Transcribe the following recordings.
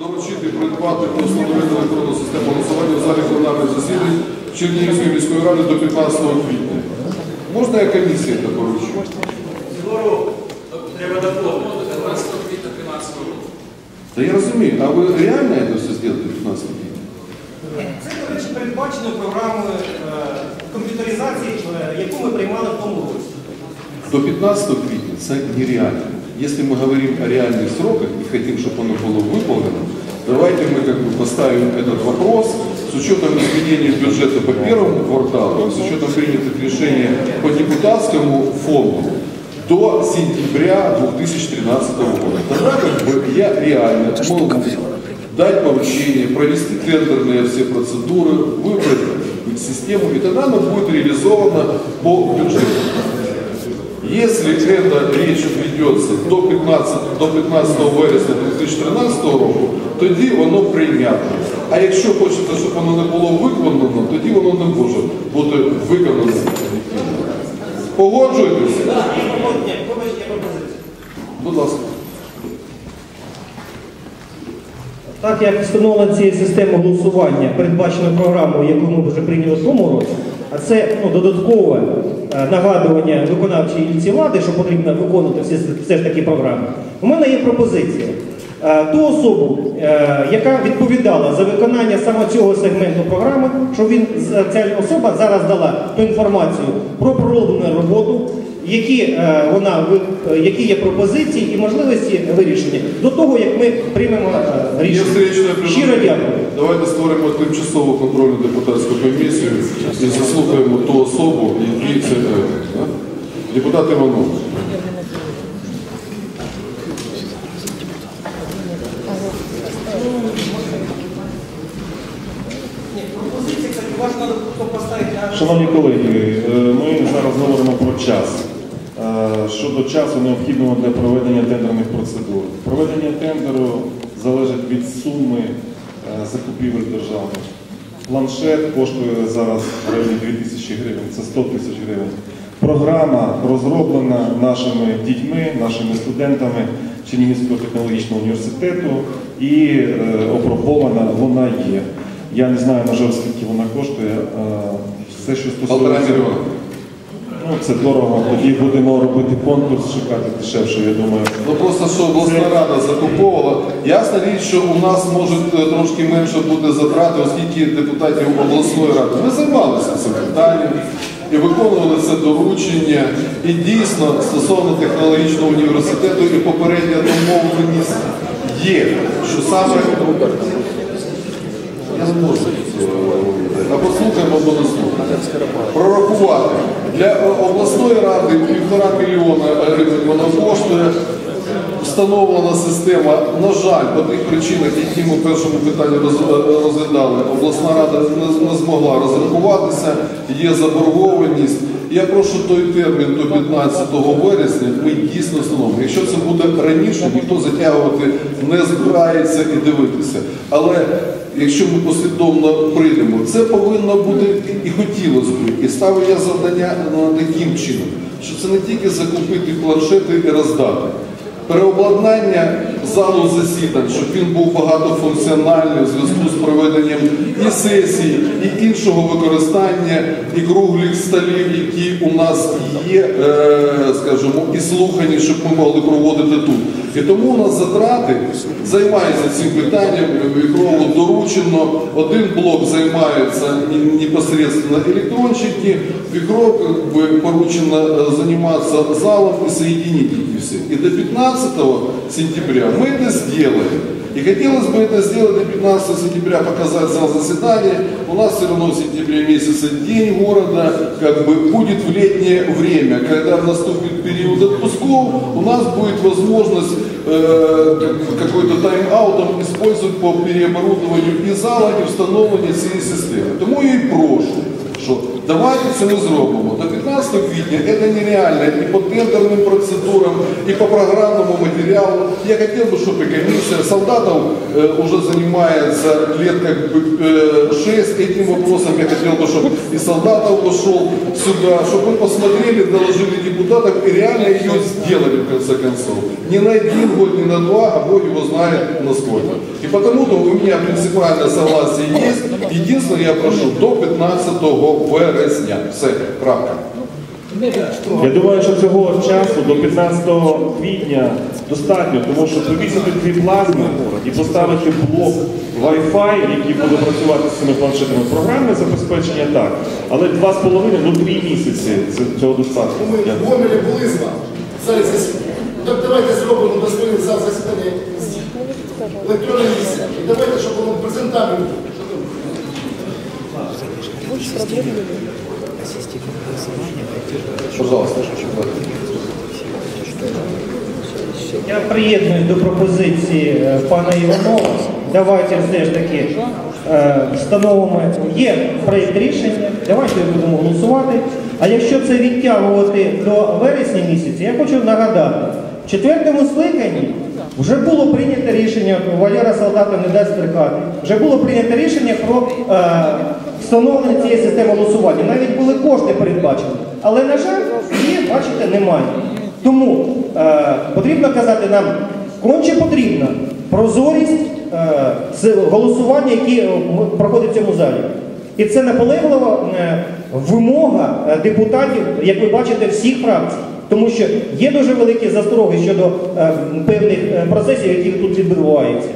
Доручити придбати та встановити електронну систему голосування в залі пленарних засідань Чернігівської міської ради до 15 квітня. Можна я комісії це поручу? Треба доповнити. 15 квітня 13 року. Та я розумію, а ви реально це все зробите до 15 квітня? Це, до речі, передбачено програмою е, комп'ютеризації, е, яку ми приймали в тому році. До 15 квітня це нереально. Если мы говорим о реальных сроках и хотим, чтобы оно было выполнено, давайте мы как бы поставим этот вопрос с учетом изменений бюджета по первому кварталу, с учетом принятых решений по депутатскому фонду до сентября 2013 года. Тогда как бы я реально могу дать поручение, провести тендерные все процедуры, выбрать систему, и тогда оно будет реализовано по бюджету. Если эта речь ведется до 15, до 15 вересня 2013 року, тоді воно прийнятно. А якщо хочете, щоб воно не було виконано, тоді воно не може бути виконано. Пропозиція. Будь ласка. Так як встановлення цієї системи голосування передбачено програмою, яку ми вже прийняли в тому році, це ну, додаткове е, нагадування виконавчої ліці влади, що потрібно виконувати всі, все ж таки програми. У мене є пропозиція. Е, Ту особу, е, яка відповідала за виконання саме цього сегменту програми, що він ця особа зараз дала ту інформацію про пророблену роботу, які, е, вона, які є пропозиції і можливості вирішення до того, як ми приймемо е, рішення. Щиро дякую. Давайте створимо тимчасову контрольну депутатську комісію і заслухаємо ту особу, який це депутат Іванов. Пропозиція, кстати, вас треба поставити на Шановні колеги, е, ми зараз говоримо про час. Е, Щодо часу необхідного для проведення тендерних процедур. Проведення тендеру залежить від суми е, закупівель державних. Планшет коштує зараз в районі 2 тисячі гривень, це 100 тисяч гривень. Програма розроблена нашими дітьми, нашими студентами Чернігівського технологічного університету і опробована вона є. Я не знаю, на жаль, скільки вона коштує. Все, що стосується... Ну, це дорого. Тоді будемо робити конкурс, шукати дешевше, я думаю. Ну просто що обласна рада закуповувала. Ясна річ, що у нас може е, трошки менше бути затрати, оскільки депутатів обласної ради. Ми займалися цим питанням і виконували це доручення. І дійсно, стосовно технологічного університету і попередня домовленість є, що саме не можу. е, А послухаємо або не слухаємо. Прорахувати. Для е, обласної ради півтора мільйона гривень вона коштує. Встановлена система, на жаль, по тих причинах, які ми в першому питанні розглядали, обласна рада не змогла розрахуватися, є заборгованість. Я прошу той термін до 15 вересня ми дійсно встановимо. Якщо це буде раніше, ніхто затягувати не збирається і дивитися. Але якщо ми послідовно прийдемо, це повинно бути і хотілося б. І ставлю я завдання таким чином, що це не тільки закупити планшети і роздати. Переобладнання залу засідань, щоб він був багатофункціональний у зв'язку з проведенням і сесій, і іншого використання, і круглих столів, які у нас є, е, скажімо, і слухання, щоб ми могли проводити тут. І тому у нас затрати займаються цим питанням. Вікрову доручено. Один блок займається непосредственно електронщики, Вікров поручено э, заниматься залом и соединить эти все. И до 15 сентября мы это сделаем. И хотелось бы это сделать до 15 сентября, показать зал заседания. У нас все равно в сентябре месяце день города, как бы будет в летнее время, когда наступит период отпусков, у нас будет возможность э, как- какой-то тайм-аутом использовать по переоборудованию и зала, и установлення цієї системи. Тому я і прошу, що давайте це ми зробимо. До 15 квітня це нереально і по тендерним процедурам, і по програмному матеріалу. Я хотів би, щоб і комісія солдатів э, уже занимается лет как бы э, 6 этим вопросом. Я хотел бы, чтобы и солдатов пошел сюда, чтобы мы посмотрели, доложили депутатов и реально ее сделали в конце концов. Не на один год, не на два, а Бог его знает на сколько. И потому-то у меня принципиальное согласие есть. Единственное, я прошу до 15 вересня. Все, крапка. Я думаю, що цього часу до 15 квітня достатньо, тому що повісити дві плазми і поставити блок Wi-Fi, який буде працювати з цими планшетами. Програмне забезпечення так, але два з половиною, ну три місяці цього достатньо. Ми в Гомелі були з вами в залі засідання. Так давайте зробимо достойний зал засідання з електронним місцем. І давайте, щоб воно презентабельно. Пожалуйста. Я приєднуюсь до пропозиції е, пана Іванова. Давайте все ж таки е, встановимо, є проєкт рішення, давайте будемо голосувати. А якщо це відтягувати до вересня місяця, я хочу нагадати, в четвертому скликанні вже було прийнято рішення, Валера Солдата не дасть брехати, вже було прийнято рішення про е, встановлення цієї системи голосування. Навіть були кошти передбачені. Але, на жаль, її, бачите, немає. Тому е, потрібно казати нам, конче потрібна прозорість е, голосування, які е, м- проходять в цьому залі. І це наполеглива е, вимога е, депутатів, як ви бачите, всіх фракцій. Тому що є дуже великі застороги щодо е, певних е, процесів, які тут відбуваються.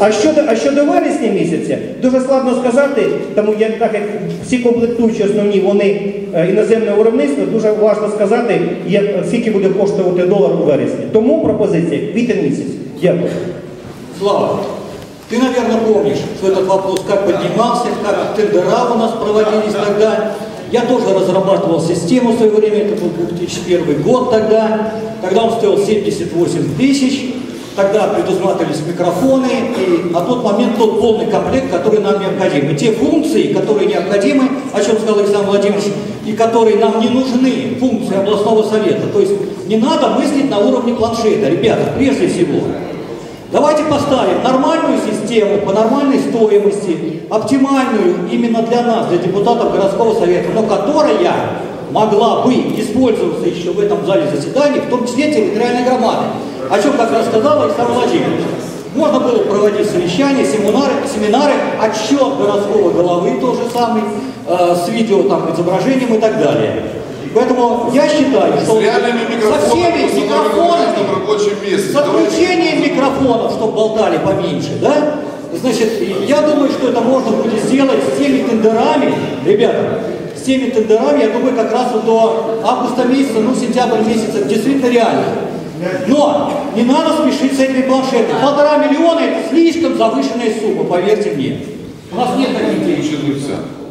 А щодо, а щодо вересня місяця, дуже складно сказати, тому я так як всі комплектуючі основні вони е, іноземне виробництво, дуже важко сказати, як, скільки буде коштувати долар у вересні. Тому пропозиція квітень місяць. Дякую. Слава, ты, наверное, помнишь, что этот вопрос как поднимался, как тендера у нас проводились тогда. Я тоже разрабатывал систему в свое время, это был 2001 год тогда. Тогда он стоил 78 тысяч. Тогда предусматривались микрофоны, и на тот момент тот полный комплект, который нам необходим. И те функции, которые необходимы, о чем сказал Александр Владимирович, и которые нам не нужны, функции областного совета. То есть не надо мыслить на уровне планшета, ребята, прежде всего. Давайте поставим нормальную систему по нормальной стоимости, оптимальную именно для нас, для депутатов городского совета, но которая могла бы использоваться еще в этом зале заседаний, в том числе территориальной громады. О чем как раз сказал Александр Владимирович. Можно было проводить совещания, семинары, семинары, отчет городского головы тот же самый, э, с видео там, изображением и так далее. Поэтому я считаю, что со всеми микрофонами, с отключением микрофонов, чтобы болтали поменьше, да? Значит, я думаю, что это можно будет сделать с теми тендерами, ребята, с теми тендерами, я думаю, как раз вот до августа месяца, ну, сентябрь месяца, действительно реально. Но не надо спешить с этими планшетами. Полтора миллиона – это слишком завышенная сумма, поверьте мне. У нас нет таких денег.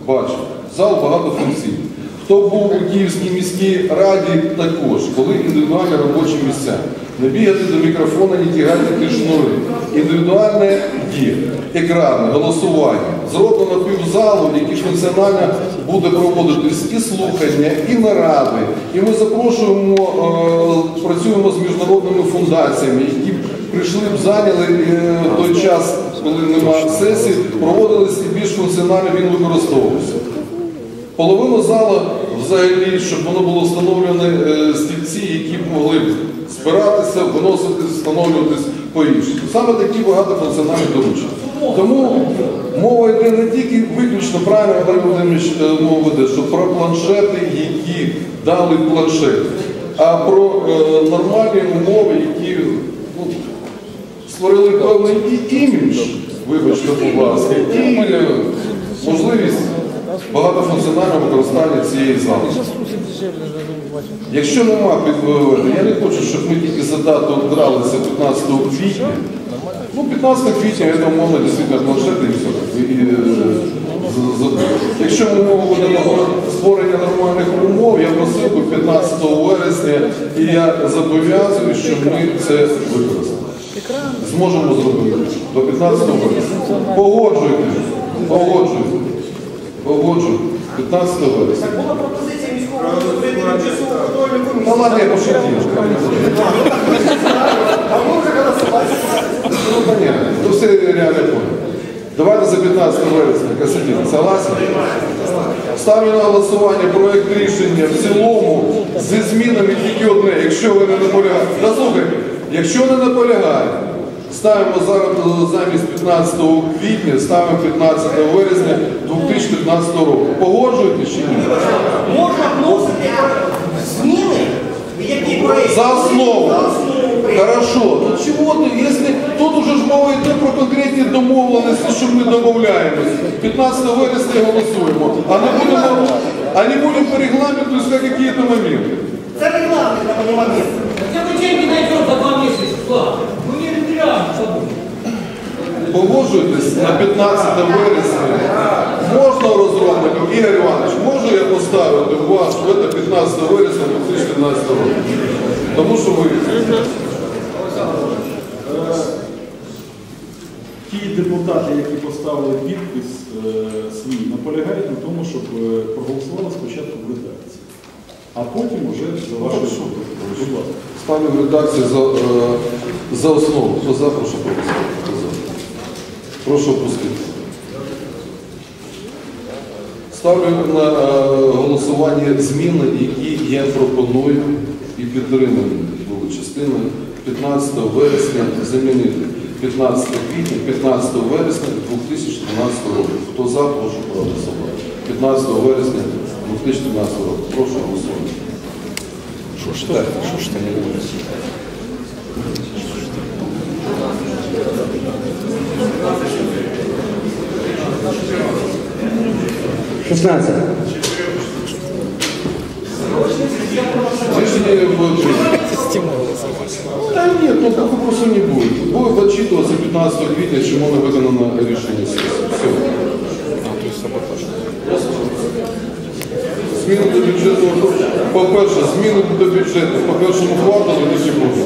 Бачу. Зал багатофункційний. Хто був у Київській міській раді, також, коли індивідуальні робочі місця. Не бігати до мікрофона, не тягати ті. Індивідуальне є. Екрани, голосування. Зроблено півзалу, який функціонально буде проводитись і слухання, і наради. І ми запрошуємо, е, працюємо з міжнародними фундаціями, які прийшли б зайняли е, той час, коли нема сесії, проводились і більш функціонально він використовувався. Половину зала взагалі, щоб воно було встановлено е, стільці, які б могли б збиратися, виноситись, встановлюватись по-іншому. Саме такі багатофункціональні доручення. Тому мова йде не тільки виключно правильно Валерій Володимирович е, мова веде, що про планшети, які дали планшети, а про е, нормальні умови, які ну, створили певний і імідж, вибачте, будь ласка, і е, можливість багатофункціонального використання цієї зали. Якщо нема підведення, я не хочу, щоб ми тільки за дату дралися 15 квітня. Ну, 15 квітня, я думаю, мовно дійсно планшети і все. І, Якщо мова буде на створення нормальних умов, я просив би 15 вересня, і я зобов'язую, що ми це використали. Зможемо зробити до 15 вересня. Погоджуйте, погоджуйте, погоджуйте. 15 вересня. Була пропозиція міського голови тимчасово контрольну Та ладно, я пошутил. Ну, понятно. Ну, все реально понял. Давайте за 15 вересня. Касатин, согласен? Ставлю на голосування проект рішення в цілому зі змінами тільки одне. Якщо ви не наполягаєте, да слухайте, якщо не наполягаєте, Ставимо зараз е, замість 15 квітня, ставимо 15 вересня 2015 року. Погоджуєтесь чи ні? Можна вносити зміни в який проєкт? За основу. За основу проєкту. Хорошо. Ну чего ты, если тут уже ж мова йде про конкретні домовленості, що ми домовляємось. 15 вересня голосуємо, а не будемо, а не будемо по регламенту искать какие-то моменты. Це регламент на даний момент. Хотя бы деньги найдем за два месяца, Погоджуєтесь на 15 вересня. Можна розробникам, Ігор Іванович, можу я поставити вас в 15 вересня 2015 року? Тому що ви Ті депутати, які поставили підпис е, свій, наполягають на тому, щоб е, проголосували спочатку в редакції, а потім уже за вашою пропозицією. Будь ставлю в редакції за, е, за основу. Хто за, прошу проголосувати. Прошу опустити. Ставлю на е, голосування зміни, які я пропоную і підтримані були частиною 15 вересня замінити 15 квітня, 15 вересня 2013 року. Хто за, прошу проголосувати. 15 вересня 2013 року. Прошу голосувати. Рішення буде Та ні, ну так вопросу не буде. Буде відчитуватися 15 квітня, чому не виконано рішення сесії. Все. Зміни до бюджету, по-перше, зміни до бюджету по першому кварталу не буде.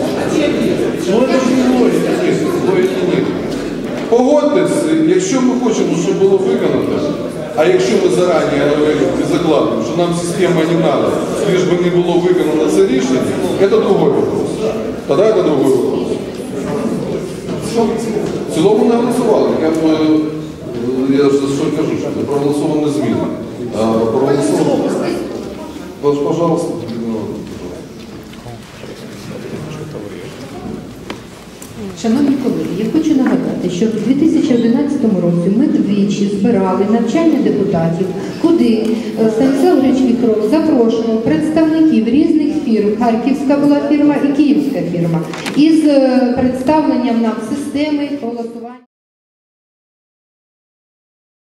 Не логіка, ні. Погодьтесь, якщо ми хочемо, щоб було виконано, а якщо ми зарані закладемо, що нам система не треба, лишь би не було виконано це рішення, це другой вопрос. Тоді це другой вопрос. В цілому не голосували. Я, е, я ж що кажу, що проголосовані зміни. А проголосовані. Пожалуйста. ну, Шановні колеги, я хочу нагадати, що в 2011 році ми двічі збирали навчання депутатів, куди е, Станіслав Вікров запрошував представників різних фірм, Харківська була фірма і Київська фірма, із е, представленням нам системи голосування.